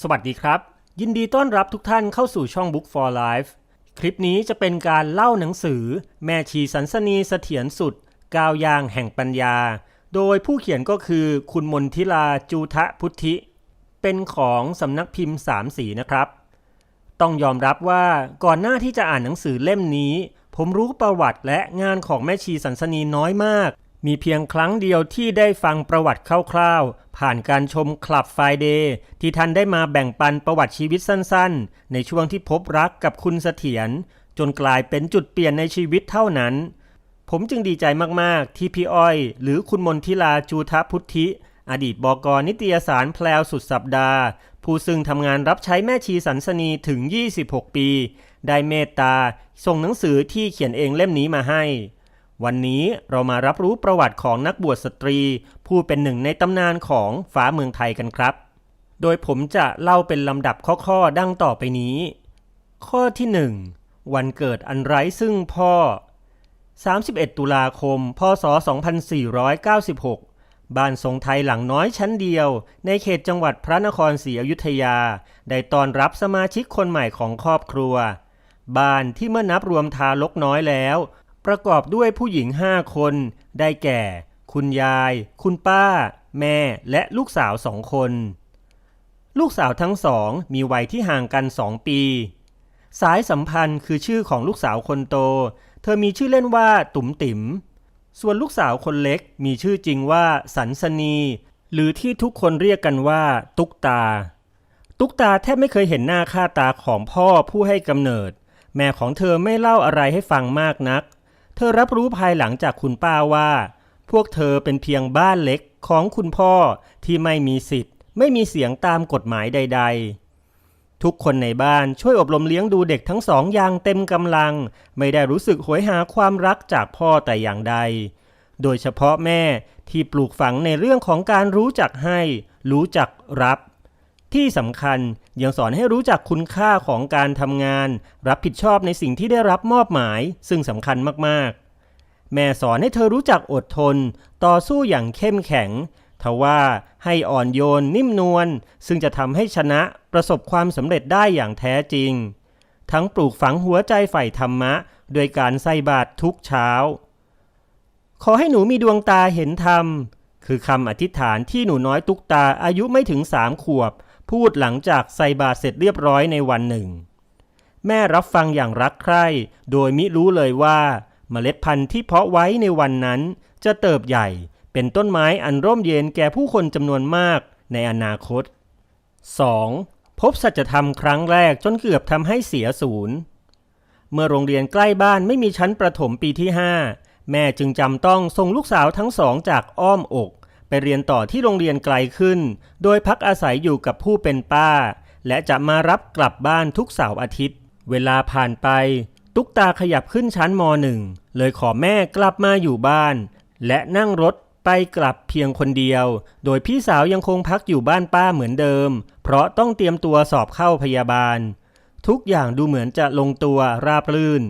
สวัสดีครับ ยินดีต้อนรับทุกท่านเข้าสู่ช่อง Book for Life คลิปนี้จะเป็นการเล่าหนังสือ แม่ชีสันสนีเสถียรสุด กาวยางแห่งปัญญา โดยผู้เขียนก็คือคุณมนทิลาจูทะพุทธิ เป็นของสำนักพิมพ์สามสีนะครับ ต้องยอมรับว่าก่อนหน้าที่จะอ่านหนังสือเล่มนี้ ผมรู้ประวัติและงานของแม่ชีสันสนีน้อยมาก มีเพียงครั้งเดียวที่ได้ฟังประวัติคร่าวๆ ผ่านการชมคลับไฟเดย์ที่ท่านได้มาแบ่งปันประวัติชีวิตสั้นๆ ในช่วงที่พบรักกับคุณเสถียรจนกลายเป็นจุดเปลี่ยนในชีวิตเท่านั้น ผมจึงดีใจมากๆ ที่พี่อ้อย หรือคุณมนทิลาจูทพุทธิ อดีตบกนิตยสารแพลวสุดสัปดาห์ ผู้ซึ่งทำงานรับใช้แม่ชีสันสนีถึง 26 ปี ได้เมตตาส่งหนังสือที่เขียนเองเล่มนี้มาให้ วันนี้เรามารับรู้ประวัติของนักบวชสตรี ผู้เป็นหนึ่งในตำนานของฟ้าเมืองไทยกันครับ โดยผมจะเล่าเป็นลำดับข้อๆ ดังต่อไปนี้ ข้อที่ 1 วันเกิดอันไร้ซึ่งพ่อ 31 ตุลาคม พศ 2496 บ้านทรงไทยหลังน้อยชั้นเดียว ในเขตจังหวัดพระนครศรีอยุธยา ได้ต้อนรับสมาชิกคนใหม่ของครอบครัว บ้านที่เมื่อนับรวมทารกน้อยแล้ว ประกอบด้วยผู้หญิงห้าคน ได้แก่ คุณยาย คุณป้า แม่ และลูกสาวสองคน ลูกสาวทั้งสองมีวัยที่ห่างกันสองปี สายสัมพันธ์คือชื่อของลูกสาวคนโต เธอมีชื่อเล่นว่าตุ๋มติ๋ม ส่วนลูกสาวคนเล็กมีชื่อจริงว่าสันสนี หรือที่ทุกคนเรียกกันว่า ตุ๊กตา ตุ๊กตาแทบไม่เคยเห็นหน้าค่าตาของพ่อผู้ให้กำเนิด แม่ของเธอไม่เล่าอะไรให้ฟังมากนัก เธอรับรู้ภายหลังจากคุณป้าว่า พวกเธอเป็นเพียงบ้านเล็กของคุณพ่อที่ไม่มีสิทธิ์ ไม่มีเสียงตามกฎหมายใด ๆ ทุกคนในบ้านช่วยอบรมเลี้ยงดูเด็กทั้งสองอย่างเต็มกำลัง ไม่ได้รู้สึกโหยหาความรักจากพ่อแต่อย่างใด โดยเฉพาะแม่ที่ปลูกฝังในเรื่องของการรู้จักให้ รู้จักรับ ที่สำคัญยังสอนให้รู้จักคุณค่าของการทำงาน รับผิดชอบในสิ่งที่ได้รับมอบหมาย ซึ่งสำคัญมากๆ แม่สอนให้เธอรู้จักอดทน ต่อสู้อย่างเข้มแข็งทว่าให้อ่อนโยนนิ่มนวลซึ่งจะทำให้ชนะประสบความสำเร็จได้อย่างแท้จริง ทั้งปลูกฝังหัวใจใฝ่ธรรมะ โดยการใส่บาตรทุกเช้า ขอให้หนูมีดวงตาเห็นธรรม คือคำอธิษฐานที่หนูน้อยตุกตาอายุไม่ถึงสามขวบ พูดหลังจากใส่บาตรเสร็จเรียบร้อยในวันหนึ่ง แม่รับฟังอย่างรักใคร่โดยมิรู้เลยว่าเมล็ดพันธุ์ที่เพาะไว้ในวันนั้น จะเติบใหญ่เป็นต้นไม้อันร่มเย็นแก่ผู้คนจำนวนมากในอนาคต 2. พบสัจธรรมครั้งแรกจนเกือบทำให้เสียศูนย์ เมื่อโรงเรียนใกล้บ้านไม่มีชั้นประถมปีที่ 5 แม่จึงจำต้องส่งลูกสาวทั้งสองจากอ้อมอก ไปเรียนต่อที่โรงเรียนไกลขึ้น โดยพักอาศัยอยู่กับผู้เป็นป้า และจะมารับกลับบ้านทุกเสาร์อาทิตย์ เวลาผ่านไป ตุ๊กตาขยับขึ้นชั้นมหนึ่งเลยขอแม่กลับมาอยู่บ้าน และนั่งรถไปกลับเพียงคนเดียว โดยพี่สาวยังคงพักอยู่บ้านป้าเหมือนเดิม เพราะต้องเตรียมตัวสอบเข้าพยาบาล ทุกอย่างดูเหมือนจะลงตัวราบรื่น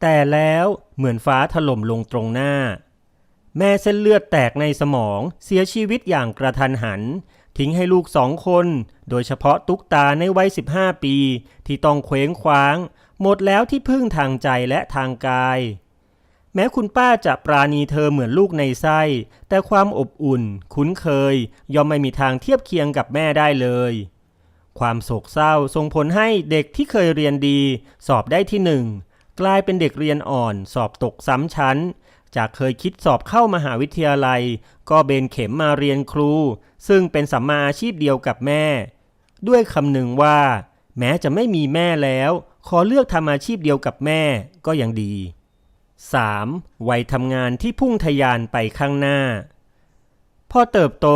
แต่แล้วเหมือนฟ้าถล่มลงตรงหน้า แม่เส้นเลือดแตกในสมองเสียชีวิตอย่างกระทันหัน ทิ้งให้ลูกสองคน โดยเฉพาะตุ๊กตาในวัย 15 ปี ที่ต้องเคว้งคว้าง หมดแล้วที่พึ่งทางใจและทางกาย แม้คุณป้าจะปราณีเธอเหมือนลูกในไส้ แต่ความอบอุ่น คุ้นเคย ย่อมไม่มีทางเทียบเคียงกับแม่ได้เลยความโศกเศร้าส่งผลให้เด็กที่เคยเรียนดี สอบได้ที่หนึ่งกลายเป็นเด็กเรียนอ่อน สอบตกซ้ำชั้น จากเคยคิดสอบเข้ามหาวิทยาลัย ก็เบนเข็มมาเรียนครู ซึ่งเป็นสัมมาอาชีพเดียวกับแม่ ด้วยคำหนึ่งว่า แม้จะไม่มีแม่แล้ว ขอเลือกทำอาชีพเดียวกับแม่ก็ยังดี 3. วัยทำงานที่พุ่งทะยานไปข้างหน้า พอเติบโต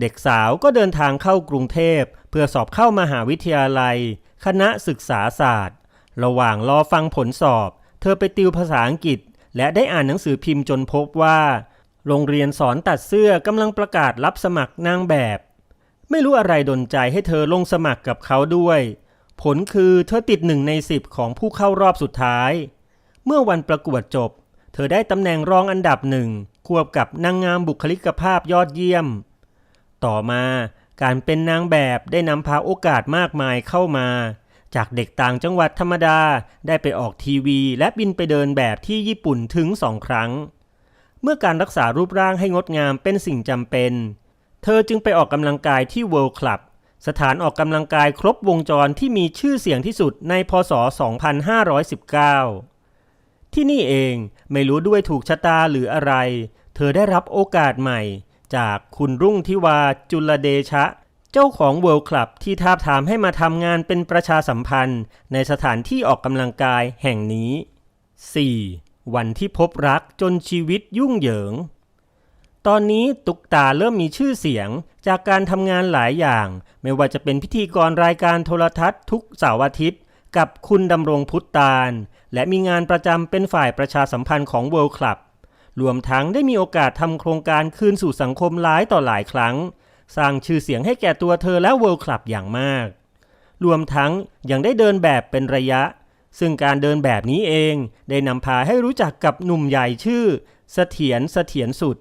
เด็กสาวก็เดินทางเข้ากรุงเทพ เพื่อสอบเข้ามหาวิทยาลัย คณะศึกษาศาสตร์ ระหว่างรอฟังผลสอบ เธอไปติวภาษาอังกฤษ และได้อ่านหนังสือพิมพ์จนพบว่า โรงเรียนสอนตัดเสื้อกำลังประกาศรับสมัครนางแบบ ไม่รู้อะไรดนใจให้เธอลงสมัครกับเขาด้วย ผลคือเธอติดหนึ่งในสิบของผู้เข้ารอบสุดท้าย เมื่อวันประกวดจบ เธอได้ตำแหน่งรองอันดับหนึ่งควบกับนางงามบุคลิกภาพยอดเยี่ยม ต่อมาการเป็นนางแบบได้นำพาโอกาสมากมายเข้ามา จากเด็กต่างจังหวัดธรรมดาได้ไปออกทีวี และบินไปเดินแบบที่ญี่ปุ่นถึงสองครั้ง เมื่อการรักษารูปร่างให้งดงามเป็นสิ่งจำเป็น เธอจึงไปออกกำลังกายที่ World Club สถานออกกำลังกายครบวงจรที่มีชื่อเสียงที่สุดในพศ 2519 ที่นี่เองไม่รู้ด้วยถูกชะตาหรืออะไร เธอได้รับโอกาสใหม่ จากคุณรุ่งทิวาจุลเดชะ เจ้าของ World Club ที่ทาบทามให้มาทำงานเป็นประชาสัมพันธ์ ในสถานที่ออกกำลังกายแห่งนี้ 4. วันที่พบรักจนชีวิตยุ่งเหยิง ตอนนี้ตุกตาเริ่มมีชื่อเสียงจากการทำงานหลายอย่าง ไม่ว่าจะเป็นพิธีกรรายการโทรทัศน์ทุกเสาร์อาทิตย์ กับคุณดำรงพุทธตาล และมีงานประจำเป็นฝ่ายประชาสัมพันธ์ของ World Club รวมทั้งได้มีโอกาสทำโครงการคืนสู่สังคมหลายต่อหลายครั้ง สร้างชื่อเสียงให้แก่ตัวเธอและ World Club อย่างมาก รวมทั้งยังได้เดินแบบเป็นระยะ ซึ่งการเดินแบบนี้เองได้นำพาให้รู้จักกับหนุ่มใหญ่ชื่อเสถียรเสถียรสุด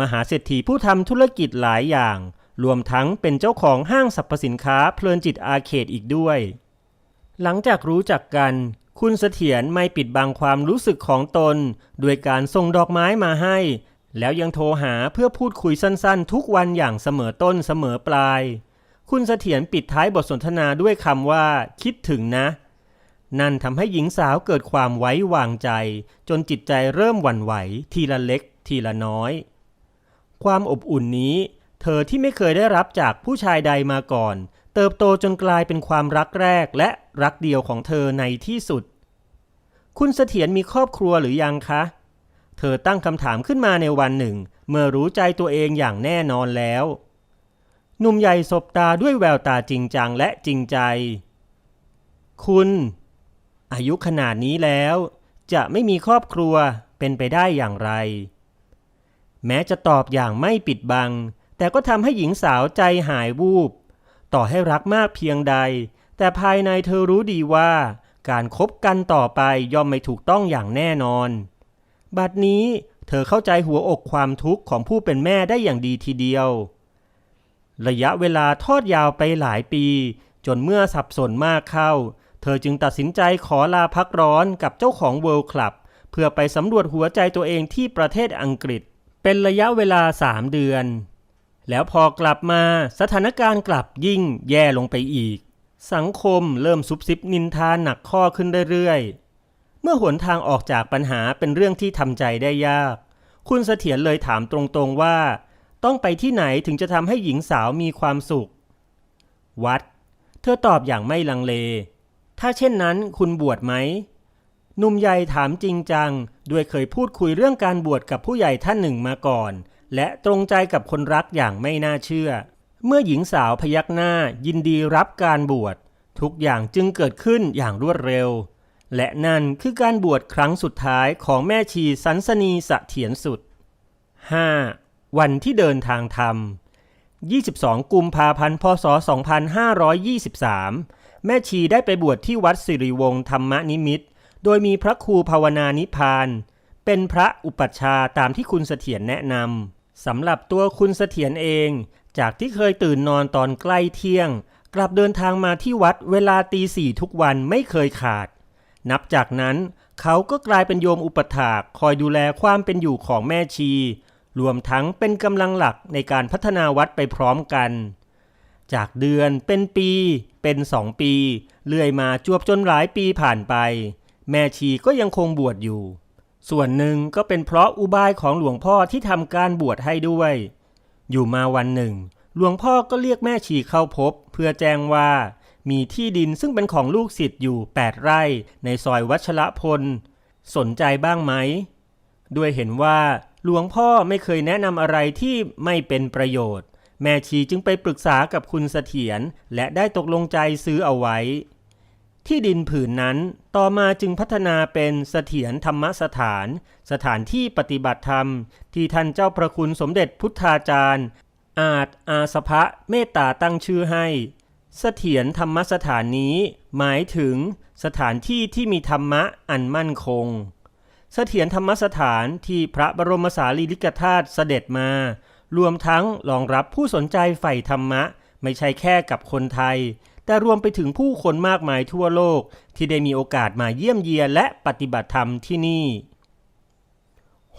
มหาเศรษฐีผู้ทำธุรกิจหลายอย่าง รวมทั้งเป็นเจ้าของห้างสรรพสินค้าเพลินจิตอาเคดอีกด้วย หลังจากรู้จักกันคุณเสถียรไม่ปิดบังความรู้สึกของตน ด้วยการส่งดอกไม้มาให้ แล้วยังโทรหาเพื่อพูดคุยสั้นๆ ทุกวันอย่างเสมอต้นเสมอปลาย คุณเสถียรปิดท้ายบทสนทนาด้วยคำว่า คิดถึงนะ นั่นทำให้หญิงสาวเกิดความไว้วางใจ จนจิตใจเริ่มหวั่นไหว ทีละเล็ก ทีละน้อย ความอบอุ่นนี้ เธอที่ไม่เคยได้รับจากผู้ชายใดมาก่อน เติบโตจนกลายเป็นความรักแรกและรักเดียวของเธอในที่สุด คุณเสถียรมีครอบครัวหรือยังคะเเธอตั้งคำถามขึ้นมาในวันหนึ่ง เมื่อรู้ใจตัวเองอย่างแน่นอนแล้ว หนุ่มใหญ่สบตาด้วยแววตาจริงจังและจริงใจ คุณ อายุขนาดนี้แล้ว จะไม่มีครอบครัวเป็นไปได้อย่างไร แม้จะตอบอย่างไม่ปิดบัง แต่ก็ทำให้หญิงสาวใจหายวูบ ต่อให้รักมากเพียงใด แต่ภายในเธอรู้ดีว่า การคบกันต่อไปย่อมไม่ถูกต้องอย่างแน่นอน บัดนี้เธอเข้าใจหัวอกความทุกข์ของผู้เป็นแม่ได้อย่างดีทีเดียว ระยะเวลาทอดยาวไปหลายปี จนเมื่อสับสนมากเข้า เธอจึงตัดสินใจขอลาพักร้อนกับเจ้าของ World Club เพื่อไปสำรวจหัวใจตัวเองที่ประเทศอังกฤษ เป็นระยะเวลาสามเดือน แล้วพอกลับมาสถานการณ์กลับยิ่งแย่ลงไปอีก สังคมเริ่มซุบซิบนินทาหนักข้อขึ้นเรื่อยๆ มื่อหนทางออกจากปัญหาเป็นเรื่องที่ทำใจได้ยาก คุณเสถียรเลยถามตรงๆว่า ต้องไปที่ไหนถึงจะทำให้หญิงสาวมีความสุข วัด เธอตอบอย่างไม่ลังเล ถ้าเช่นนั้นคุณบวชไหมหนุ่มใหญ่ถามจริงจัง ด้วยเคยพูดคุยเรื่องการบวชกับผู้ใหญ่ท่านหนึ่งมาก่อน และตรงใจกับคนรักอย่างไม่น่าเชื่อ เมื่อหญิงสาวพยักหน้ายินดีรับการบวชทุกอย่างจึงเกิดขึ้นอย่างรวดเร็ว และนั่นคือการบวชครั้งสุดท้ายของแม่ชีสันสนีสะเถียนสุด 5. วันที่เดินทางธรรม 22 กุมภาพันธ์พศ 2523 แม่ชีได้ไปบวชที่วัดสิริวงศ์ธรรมนิมิต โดยมีพระครูภาวนานิพาน เป็นพระอุปัชฌาย์ตามที่คุณเสถียรแนะนำสำหรับตัวคุณเสถียรเอง จากที่เคยตื่นนอนตอนใกล้เที่ยง กลับเดินทางมาที่วัดเวลาตีสี่ทุกวันไม่เคยขาด นับจากนั้นเขาก็กลายเป็นโยมอุปถากคอยดูแลความเป็นอยู่ของแม่ชี รวมทั้งเป็นกำลังหลักในการพัฒนาวัดไปพร้อมกัน จากเดือนเป็นปี เป็นสองปีเลื่อยมาจวบจนหลายปีผ่านไป แม่ชีก็ยังคงบวชอยู่ ส่วนหนึ่งก็เป็นเพราะอุบายของหลวงพ่อที่ทำการบวชให้ด้วย อยู่มาวันหนึ่ง หลวงพ่อก็เรียกแม่ชีเข้าพบ เพื่อแจ้งว่า มีที่ดินซึ่งเป็นของลูกศิษย์อยู่ 8 ไร่ ในซอยวัชระพล สนใจบ้างไหม ด้วยเห็นว่าหลวงพ่อไม่เคยแนะนำอะไรที่ไม่เป็นประโยชน์ แม่ชีจึงไปปรึกษากับคุณเสถียรและได้ตกลงใจซื้อเอาไว้ ที่ดินผืนนั้นต่อมาจึงพัฒนาเป็นเสถียรธรรมสถาน สถานที่ปฏิบัติธรรม ที่ท่านเจ้าประคุณสมเด็จพุทธาจารย์ อาจอาสภะเมตตาตั้งชื่อให้ เสถียรธรรมสถานนี้หมายถึงสถานที่ที่มีธรรมะอันมั่นคง เสถียรธรรมสถานที่พระบรมสารีริกธาตุเสด็จมา รวมทั้งรองรับผู้สนใจใฝ่ธรรมะ ไม่ใช่แค่กับคนไทย แต่รวมไปถึงผู้คนมากมายทั่วโลกที่ได้มีโอกาสมาเยี่ยมเยียนและปฏิบัติธรรมที่นี่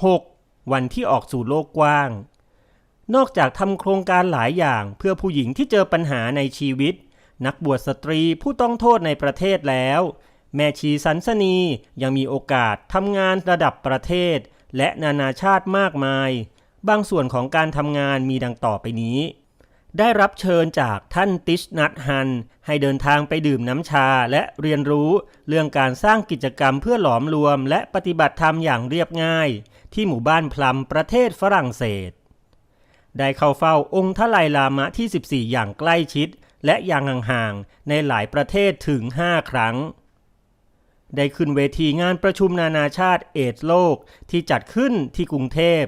6. วันที่ออกสู่โลกกว้าง นอกจากทำโครงการหลายอย่างเพื่อผู้หญิงที่เจอปัญหาในชีวิต นักบวชสตรีผู้ต้องโทษในประเทศแล้ว แม่ชีสันสนียังมีโอกาสทำงานระดับประเทศ และนานาชาติมากมาย บางส่วนของการทำงานมีดังต่อไปนี้ ได้รับเชิญจากท่านติชนัทฮัน ให้เดินทางไปดื่มน้ำชาและเรียนรู้เรื่องการสร้างกิจกรรมเพื่อหลอมรวมและปฏิบัติธรรมอย่างเรียบง่าย ที่หมู่บ้านพลัมประเทศฝรั่งเศสได้เข้าเฝ้าองค์ทลายลามะที่ 14 อย่างใกล้ชิด และอย่างห่างๆในหลายประเทศถึง 5 ครั้ง ได้ขึ้นเวทีงานประชุมนานาชาติเอดโลกที่จัดขึ้นที่กรุงเทพ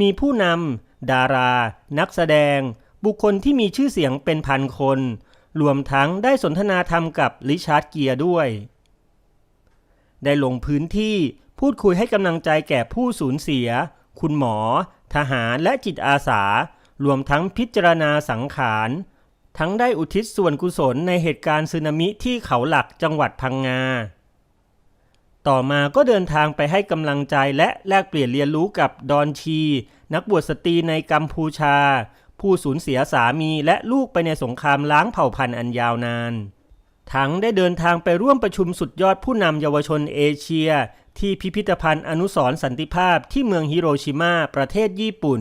มีผู้นำดารา นักแสดง บุคคลที่มีชื่อเสียงเป็นพันคน รวมทั้งได้สนทนาธรรมกับริชาร์ดเกียร์ด้วย ได้ลงพื้นที่พูดคุยให้กำลังใจแก่ผู้สูญเสีย คุณหมอ ทหารและจิตอาสา รวมทั้งพิจารณาสังขาร ทั้งได้อุทิศส่วนกุศลในเหตุการณ์สึนามิที่เขาหลักจังหวัดพังงา ต่อมาก็เดินทางไปให้กำลังใจและแลกเปลี่ยนเรียนรู้กับดอนชี นักบวชสตรีในกัมพูชา ผู้สูญเสียสามีและลูกไปในสงครามล้างเผ่าพันธุ์อันยาวนาน ทั้งได้เดินทางไปร่วมประชุมสุดยอดผู้นำเยาวชนเอเชีย ที่พิพิธภัณฑ์อนุสรณ์สันติภาพที่เมืองฮิโรชิมาประเทศญี่ปุ่น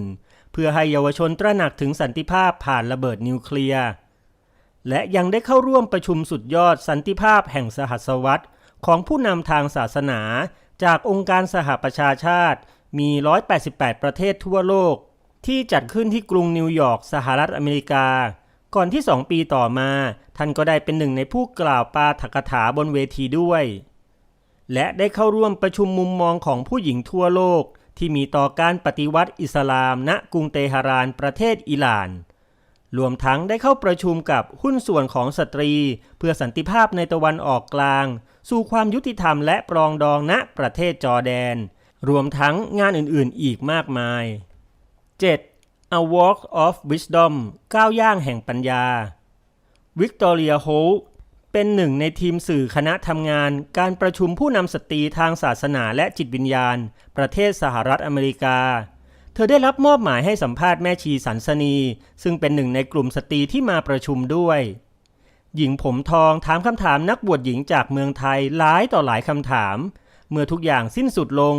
เพื่อให้เยาวชนตระหนักถึงสันติภาพผ่านระเบิดนิวเคลียร์และยังได้เข้าร่วมประชุมสุดยอดสันติภาพแห่งสหัสวรรษของผู้นำทางศาสนา จากองค์การสหประชาชาติ มี 188 ประเทศทั่วโลก ที่จัดขึ้นที่กรุงนิวยอร์กสหรัฐอเมริกา ก่อนที่สองปีต่อมา ท่านก็ได้เป็นหนึ่งในผู้กล่าวปาฐกถาบนเวทีด้วย และได้เข้าร่วมประชุมมุมมองของผู้หญิงทั่วโลก ที่มีต่อการปฏิวัติอิสลาม ณกรุงเตหะรานประเทศอิหร่านรวมทั้งได้เข้าประชุมกับหุ้นส่วนของสตรี เพื่อสันติภาพในตะวันออกกลาง สู่ความยุติธรรมและปรองดองณประเทศจอร์แดน รวมทั้งงานอื่นๆอีกมากมาย 7. A Walk of Wisdom ก้าวย่างแห่งปัญญาวิกตอ เป็นหนึ่งในทีมสื่อคณะทำงาน การประชุมผู้นำสตรีทางศาสนาและจิตวิญญาณ ประเทศสหรัฐอเมริกา เธอได้รับมอบหมายให้สัมภาษณ์แม่ชีสันสนี ซึ่งเป็นหนึ่งในกลุ่มสตรีที่มาประชุมด้วย หญิงผมทองถามคำถามนักบวชหญิงจากเมืองไทยหลายต่อหลายคำถาม เมื่อทุกอย่างสิ้นสุดลง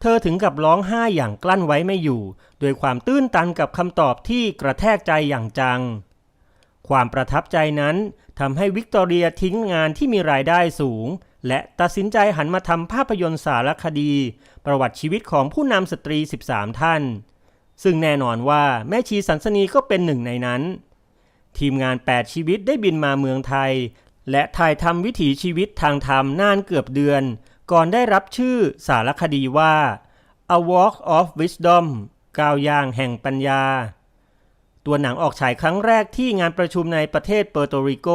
เธอถึงกับร้องไห้อย่างกลั้นไว้ไม่อยู่ โดยความตื้นตันกับคำตอบที่กระแทกใจอย่างจัง ความประทับใจนั้นทำให้วิกตอเรียทิ้งงานที่มีรายได้สูง และตัดสินใจหันมาทำภาพยนตร์สารคดี ประวัติชีวิตของผู้นำสตรี 13 ท่าน ซึ่งแน่นอนว่าแม่ชีสันสนีก็เป็นหนึ่งในนั้น ทีมงาน 8 ชีวิตได้บินมาเมืองไทย และถ่ายทำวิถีชีวิตทางธรรมนานเกือบเดือน ก่อนได้รับชื่อสารคดีว่า A Walk of Wisdom ก้าวย่างแห่งปัญญา ตัวหนังออกฉายครั้งแรกที่งานประชุมในประเทศเปอร์โตริโก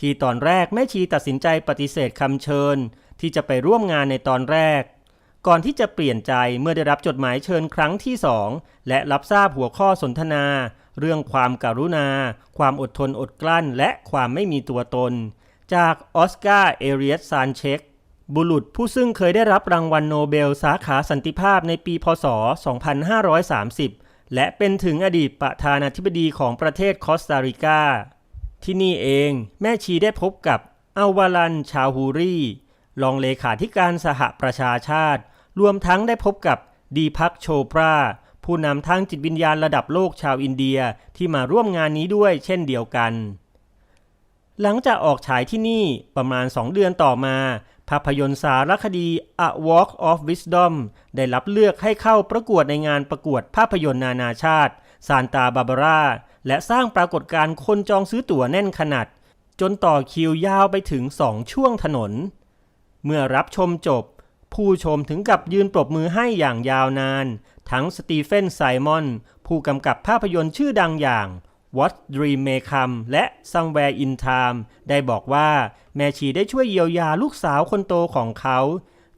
ที่ตอนแรกแม่ชีตัดสินใจปฏิเสธคำเชิญ ที่จะไปร่วมงานในตอนแรก ก่อนที่จะเปลี่ยนใจเมื่อได้รับจดหมายเชิญครั้งที่สองและรับทราบหัวข้อสนทนา เรื่องความการุณา ความอดทนอดกลั้น และความไม่มีตัวตน จากออสการ์เอเรียสซานเชกบุรุษผู้ซึ่งเคยได้รับรางวัลโนเบลสาขาสันติภาพในปีพศ 2530 และเป็นถึงอดีตประธานาธิบดีของประเทศคอสตาริกา ที่นี่เองแม่ชีได้พบกับอาวาลันชาฮูรีรองเลขาธิการสหประชาชาติ รวมทั้งได้พบกับดีพักโชปรา ผู้นำทางจิตวิญญาณระดับโลกชาวอินเดียที่มาร่วมงานนี้ด้วยเช่นเดียวกัน หลังจากออกฉายที่นี่ประมาณ 2 เดือนต่อมา ภาพยนตร์สารคดี A Walk of Wisdom ได้รับเลือกให้เข้าประกวดในงานประกวดภาพยนตร์นานาชาติซานตาบาบาราและสร้างปรากฏการณ์คนจองซื้อตั๋วแน่นขนาด จนต่อคิวยาวไปถึง2ช่วงถนน เมื่อรับชมจบ ผู้ชมถึงกับยืนปรบมือให้อย่างยาวนาน ทั้งสตีเฟนไซมอน ผู้กำกับภาพยนตร์ชื่อดังอย่าง What Dream May Come และ Somewhere in Time ได้บอกว่าแม่ชีได้ช่วยเยียวยาลูกสาวคนโตของเขา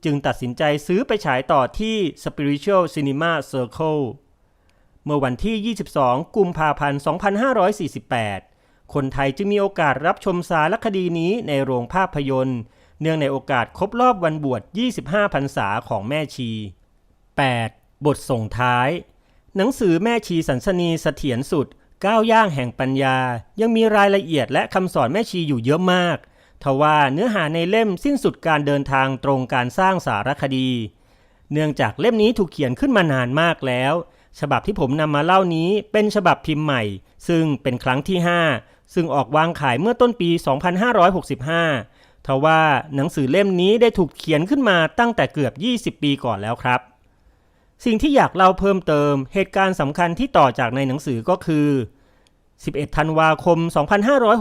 จึงตัดสินใจซื้อไปฉายต่อที่ Spiritual Cinema Circle เมื่อวันที่ 22 กุมภาพันธ์ 2548 คนไทยจึงมีโอกาสรับชมสารคดีนี้ในโรงภาพยนตร์ เนื่องในโอกาสครบรอบวันบวช 25 พรรษาของแม่ชี 8. บทส่งท้าย หนังสือแม่ชีสันสนีเสถียรสุด ก้าวย่างแห่งปัญญา ยังมีรายละเอียดและคำสอนแม่ชีอยู่เยอะมาก ทว่าเนื้อหาในเล่มสิ้นสุดการเดินทางตรงการสร้างสารคดี เนื่องจากเล่มนี้ถูกเขียนขึ้นมานานมากแล้ว ฉบับที่ผมนำมาเล่านี้เป็นฉบับพิมพ์ใหม่ ซึ่งเป็นครั้งที่ 5 ซึ่งออกวางขายเมื่อต้นปี 2565 ทว่าหนังสือเล่มนี้ได้ถูกเขียนขึ้นมาตั้งแต่เกือบ 20 ปีก่อนแล้วครับ สิ่งที่อยากเล่าเพิ่มเติมเหตุการณ์สำคัญที่ต่อจากในหนังสือก็คือ 11 ธันวาคม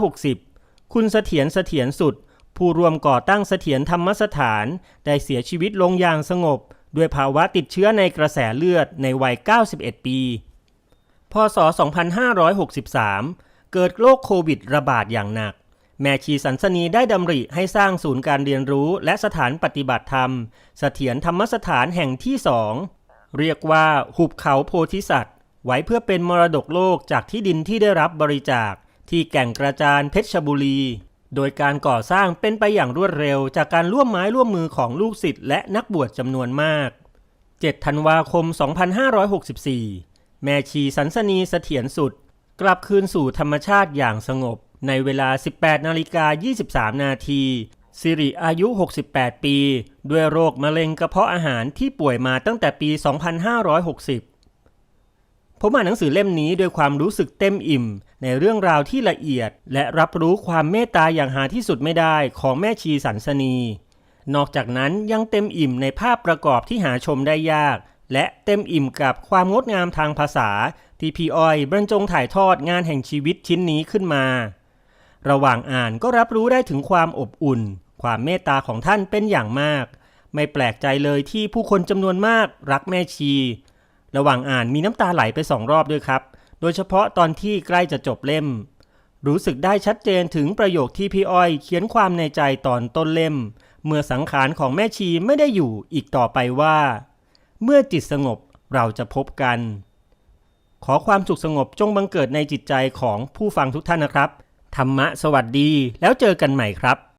2560 คุณเสถียรเสถียรสุด ผู้รวมก่อตั้งเสถียรธรรมสถาน ได้เสียชีวิตลงอย่างสงบ ด้วยภาวะติดเชื้อในกระแสเลือดในวัย 91 ปี พศ 2563 เกิดโรคโควิดระบาดอย่างหนัก แม่ชีสันสนีได้ดำริให้สร้างศูนย์การเรียนรู้และสถานปฏิบัติธรรม เสถียรธรรมสถานแห่งที่สอง เรียกว่าหุบเขาโพธิสัตว์ ไว้เพื่อเป็นมรดกโลกจากที่ดินที่ได้รับบริจาค ที่แก่งกระจานเพชรบุรี โดยการก่อสร้างเป็นไปอย่างรวดเร็ว จากการร่วมไม้ร่วมมือของลูกศิษย์และนักบวชจำนวนมาก 7 ธันวาคม 2564 แม่ชีสันสนีเสถียรสุด กลับคืนสู่ธรรมชาติอย่างสงบในเวลา 18 นาฬิกา 23 นาที สิริอายุ 68 ปี ด้วยโรคมะเร็งกระเพาะอาหารที่ป่วยมาตั้งแต่ปี 2560 ผมอ่านหนังสือเล่มนี้ด้วยความรู้สึกเต็มอิ่ม ในเรื่องราวที่ละเอียด และรับรู้ความเมตตาอย่างหาที่สุดไม่ได้ของแม่ชีสันสนี นอกจากนั้นยังเต็มอิ่มในภาพประกอบที่หาชมได้ยาก และเต็มอิ่มกับความงดงามทางภาษาที่พี่อ้อยบรรจงถ่ายทอดงานแห่งชีวิตชิ้นนี้ขึ้นมา ระหว่างอ่านก็รับรู้ได้ถึงความอบอุ่น ความเมตตาของท่านเป็นอย่างมาก ไม่แปลกใจเลยที่ผู้คนจำนวนมากรักแม่ชี ระหว่างอ่านมีน้ำตาไหลไปสองรอบด้วยครับ โดยเฉพาะตอนที่ใกล้จะจบเล่ม รู้สึกได้ชัดเจนถึงประโยคที่พี่อ้อย เขียนความในใจตอนต้นเล่ม เมื่อสังขารของแม่ชีไม่ได้อยู่อีกต่อไปว่า เมื่อจิตสงบเราจะพบกัน ขอความสุขสงบจงบังเกิดในจิตใจของผู้ฟังทุกท่านนะครับ ธรรมะสวัสดีแล้วเจอกันใหม่ครับ